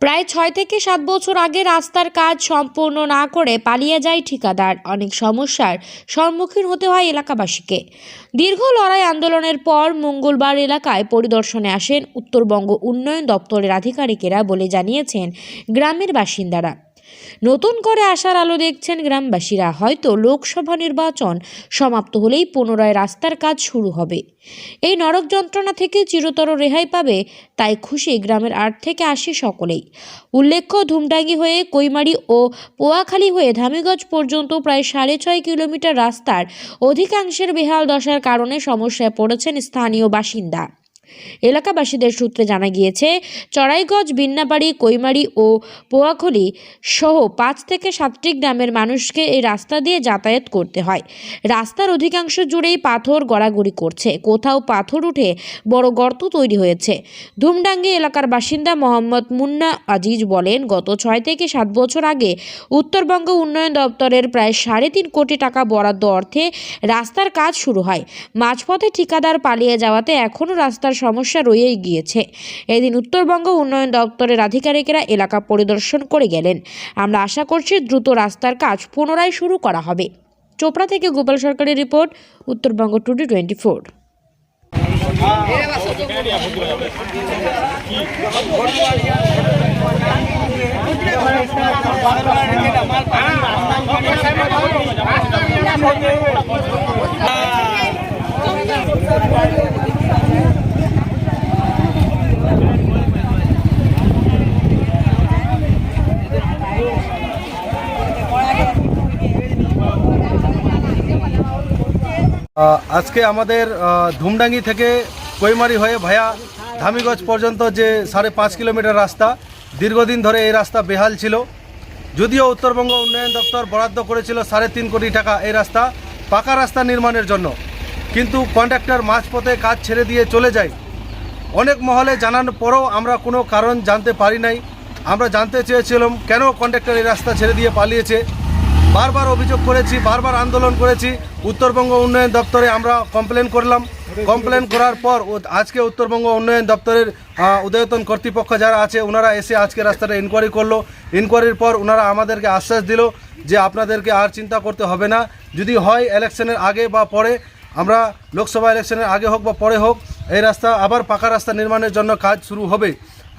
প্রায় ছয় থেকে সাত বছর আগে রাস্তার কাজ সম্পূর্ণ না করে পালিয়ে যায় ঠিকাদার। অনেক সমস্যার সম্মুখীন হতে হয় এলাকাবাসীকে। দীর্ঘ লড়াই আন্দোলনের পর মঙ্গলবার এলাকায় পরিদর্শনে আসেন উত্তরবঙ্গ উন্নয়ন দপ্তরের আধিকারিকেরা বলে জানিয়েছেন গ্রামের বাসিন্দারা। নতুন করে আসার আলো দেখছেন গ্রামবাসীরা। হয়তো লোকসভা নির্বাচন সমাপ্ত হলেই পুনরায় রাস্তার কাজ শুরু হবে। এই নরক যন্ত্রণা থেকে চিরতর রেহাই পাবে, তাই খুশি গ্রামের আট থেকে আশি সকলেই। উল্লেখ্য, ধুমডাঙ্গি হয়ে কৈমারি ও পোয়াখালী হয়ে ধামিগঞ্জ পর্যন্ত প্রায় সাড়ে ছয় কিলোমিটার রাস্তার অধিকাংশের বেহাল দশার কারণে সমস্যায় পড়েছেন স্থানীয় বাসিন্দা। এলাকাবাসীদের সূত্রে জানা গিয়েছে, চড়াইগঞ্জ, বিন্নাবাড়ি, কৈমারি ও পোয়াখলি সহ পাঁচ থেকে সাতটি গ্রামের মানুষকে এই রাস্তা দিয়ে যাতায়াত করতে হয়। রাস্তার অধিকাংশ জুড়েই পাথর গড়াগড়ি করছে। কোথাও পাথর উঠে বড় গর্ত তৈরি হয়েছে। ধুমডাঙ্গি এলাকার বাসিন্দা মোহাম্মদ মুন্না আজিজ বলেন, গত ছয় থেকে সাত বছর আগে উত্তরবঙ্গ উন্নয়ন দপ্তরের প্রায় সাড়ে তিন কোটি টাকা বরাদ্দ অর্থে রাস্তার কাজ শুরু হয়। মাঝপথে ঠিকাদার পালিয়ে যাওয়াতে এখনও রাস্তার সমস্যা রয়েই গিয়েছে। এদিন উত্তরবঙ্গ উন্নয়ন দপ্তরের আধিকারিকেরা এলাকা পরিদর্শন করে গেলেন। আমরা আশা করছি দ্রুত রাস্তার কাজ পুনরায় শুরু করা হবে। চোপড়া থেকে গোপাল সরকারের report, Uttarbanga today twenty four. আজকে আমাদের ধুমডাঙ্গি থেকে কৈমারি হয়ে ভায়া ধামিগঞ্জ পর্যন্ত যে সাড়ে পাঁচ কিলোমিটার রাস্তা, দীর্ঘদিন ধরে এই রাস্তা বেহাল ছিল। যদিও উত্তরবঙ্গ উন্নয়ন দপ্তর বরাদ্দ করেছিল সাড়ে তিন কোটি টাকা এই রাস্তা পাকা রাস্তা নির্মাণের জন্য। কিন্তু কন্ট্রাক্টর মাঝপথে কাজ ছেড়ে দিয়ে চলে যায়। অনেক মহলে জানানোর পরও আমরা কোনো কারণ জানতে পারি নাই। আমরা জানতে চেয়েছিলাম কেন কন্ট্রাক্টর এই রাস্তা ছেড়ে দিয়ে পালিয়েছে। বারবার অভিযোগ করেছি, বারবার আন্দোলন করেছি। উত্তরবঙ্গ উন্নয়ন দপ্তরে আমরা কমপ্লেন করলাম। কমপ্লেন করার পর আজকে উত্তরবঙ্গ উন্নয়ন দপ্তরের উদয়তন কর্তৃপক্ষ যারা আছে ওনারা এসে আজকে রাস্তাটা ইনকোয়ারি করল। ইনকোয়ারির পর ওনারা আমাদেরকে আশ্বাস দিল যে আপনাদেরকে আর চিন্তা করতে হবে না। যদি হয় ইলেকশনের আগে বা পরে, আমরা লোকসভা ইলেকশনের আগে হোক বা পরে হোক, এই রাস্তা আবার পাকা রাস্তা নির্মাণের জন্য কাজ শুরু হবে।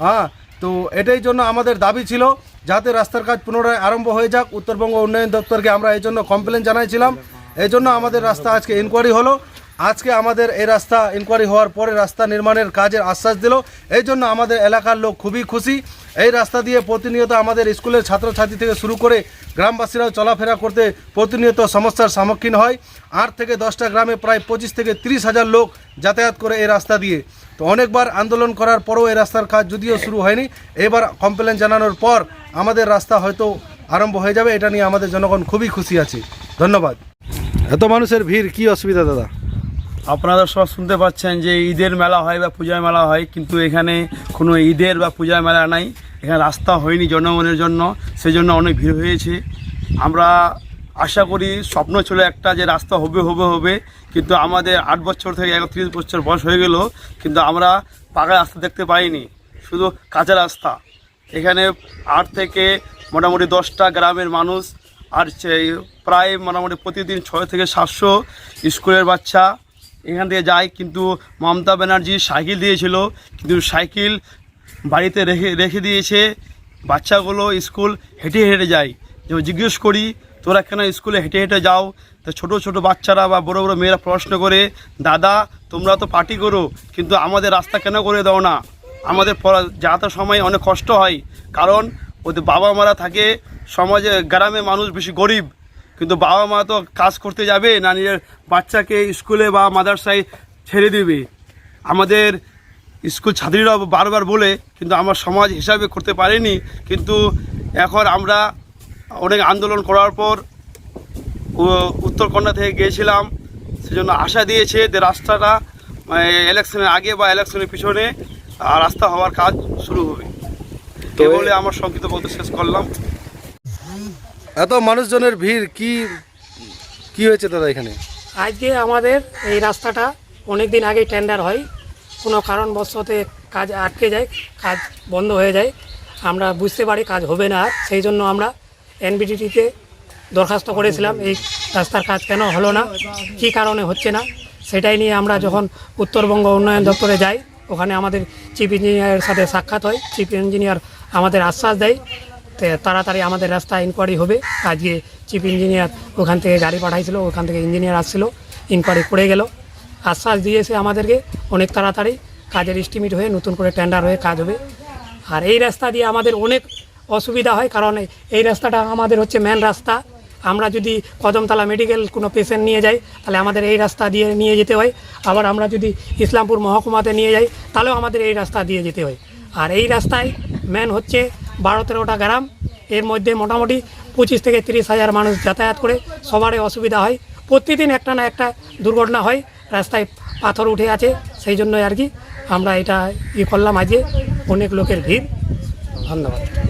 হ্যাঁ তো এটাই জন্য আমাদের দাবি ছিল। যাতে রাস্তার কাজ পুনরায় আরম্ভ হয়ে যাক, উত্তরবঙ্গ উন্নয়ন দপ্তরকে আমরা এই জন্য কমপ্লেন জানাইছিলাম। এই জন্য আমাদের রাস্তা আজকে ইনকোয়ারি হলো। আজকে আমাদের এই রাস্তা ইনকোয়ারি হওয়ার পরে রাস্তা নির্মাণের কাজের আশ্বাস দিল। এই জন্য আমাদের এলাকার লোক খুবই খুশি। এই রাস্তা দিয়ে প্রতিনিয়ত আমাদের স্কুলের ছাত্রছাত্রী থেকে শুরু করে গ্রামবাসীরাও চলাফেরা করতে প্রতিনিয়ত সমস্যার সম্মুখীন হয়। আট থেকে দশটা গ্রামে প্রায় পঁচিশ থেকে তিরিশ হাজার লোক যাতায়াত করে এই রাস্তা দিয়ে। তো অনেকবার আন্দোলন করার পরও এই রাস্তার কাজ যদিও শুরু হয়নি, এবার কমপ্লেন জানানোর পর আমাদের রাস্তা হয়তো আরম্ভ হয়ে যাবে, এটা নিয়ে আমাদের জনগণ খুবই খুশি আছে। ধন্যবাদ। এত মানুষের ভিড়, কি অসুবিধা দাদা? আপনারা সব শুনতে পাচ্ছেন যে ঈদের মেলা হয় বা পূজার মেলা হয়, কিন্তু এখানে কোনো ঈদের বা পূজার মেলা নাই। এখানে রাস্তা হয়নি জনগণের জন্য, সেজন্য অনেক ভিড় হয়েছে। আমরা আশা করি স্বপ্ন ছিল একটা যে রাস্তা হবে হবে হবে। কিন্তু আমাদের আট বছর থেকে একত্রিশ বছর বয়স হয়ে গেল, কিন্তু আমরা পাকা রাস্তা দেখতে পাইনি, শুধু কাঁচা রাস্তা। এখানে আট থেকে মোটামুটি দশটা গ্রামের মানুষ, আর প্রায় মোটামুটি প্রতিদিন ছয় থেকে সাতশো স্কুলের বাচ্চা এখান থেকে যায়। কিন্তু মমতা ব্যানার্জি সাইকেল দিয়েছিল, কিন্তু সাইকেল বাড়িতে রেখে রেখে দিয়েছে। বাচ্চাগুলো স্কুল হেঁটে হেঁটে যায়। যেমন জিজ্ঞেস করি তোরা কেন স্কুলে হেঁটে হেঁটে যাও। তো ছোটো ছোটো বাচ্চারা বা বড় বড় মেয়েরা প্রশ্ন করে, দাদা, তোমরা তো পার্টি করো, কিন্তু আমাদের রাস্তা কেন করে দাও না? আমাদের যাতায়াতের সময় অনেক কষ্ট হয়। কারণ ওদের বাবা মারা থাকে, সমাজে গ্রামে মানুষ বেশি গরিব। কিন্তু বাবা মা তো কাজ করতে যাবে, না নিজের বাচ্চাকে স্কুলে বা মাদ্রাসায় ছেড়ে দেবে। আমাদের স্কুল ছাত্রীরা বারবার বলে, কিন্তু আমার সমাজ হিসাবে করতে পারেনি, কিন্তু এখন আমরা অনেক আন্দোলন করার পর উত্তরকন্যা থেকে গিয়েছিলাম। সেজন্য আশা দিয়েছে যে রাস্তাটা ইলেকশনের আগে বা ইলেকশনের পিছনে রাস্তা হওয়ার কাজ শুরু হবে। তো এ- বলে আমার সংক্ষিপ্ত বলতে শেষ করলাম। এত মানুষজনের ভিড় কি কি হয়েছে দাদা এখানে? আজকে আমাদের এই রাস্তাটা অনেক দিন আগে টেন্ডার হয়। কোনো কারণবশতে কাজ আটকে যায় কাজ বন্ধ হয়ে যায়। আমরা বুঝতে পারি কাজ হবে না আর সেই জন্য আমরা এনবিডিটিতে দরখাস্ত করেছিলাম, এই রাস্তার কাজ কেন হলো না, কী কারণে হচ্ছে না, সেটাই নিয়ে আমরা যখন উত্তরবঙ্গ উন্নয়ন দপ্তরে যাই, ওখানে আমাদের চিফ ইঞ্জিনিয়ারের সাথে সাক্ষাৎ হয়, চিফ ইঞ্জিনিয়ার আমাদের আশ্বাস দেয় তাড়াতাড়ি আমাদের রাস্তা ইনকোয়ারি হবে, আজকে চিফ ইঞ্জিনিয়ার ওখান থেকে গাড়ি পাঠাইছিল, ওখান থেকে ইঞ্জিনিয়ার আসছিল ইনকোয়ারি করে গেল, আশ্বাস দিয়েছে আমাদেরকে, অনেক তাড়াতাড়ি, কাজের এস্টিমেট হয়ে নতুন করে টেন্ডার হয়ে কাজ হবে, আর এই রাস্তা দিয়ে আমাদের অনেক অসুবিধা হয়, কারণ এই- রাস্তাটা আমাদের হচ্ছে মেন রাস্তা। আমরা যদি কদমতলা মেডিকেল কোনো পেশেন্ট নিয়ে যাই, তাহলে আমাদের এই রাস্তা দিয়ে নিয়ে যেতে হয়। আবার আমরা যদি ইসলামপুর মহকুমাতে নিয়ে যাই, তাহলেও আমাদের এই রাস্তা দিয়ে যেতে হয়। আর এই রাস্তায় মেন হচ্ছে বারো তেরোটা গ্রাম। এর মধ্যে মোটামুটি পঁচিশ থেকে তিরিশ হাজার মানুষ যাতায়াত করে, সবারই অসুবিধা হয়। প্রতিদিন একটা না একটা দুর্ঘটনা হয়, রাস্তায় পাথর উঠে আছে, সেই জন্যই আর কি আমরা এটা ই করলাম আজকে। অনেক লোকের ভিড়। ধন্যবাদ।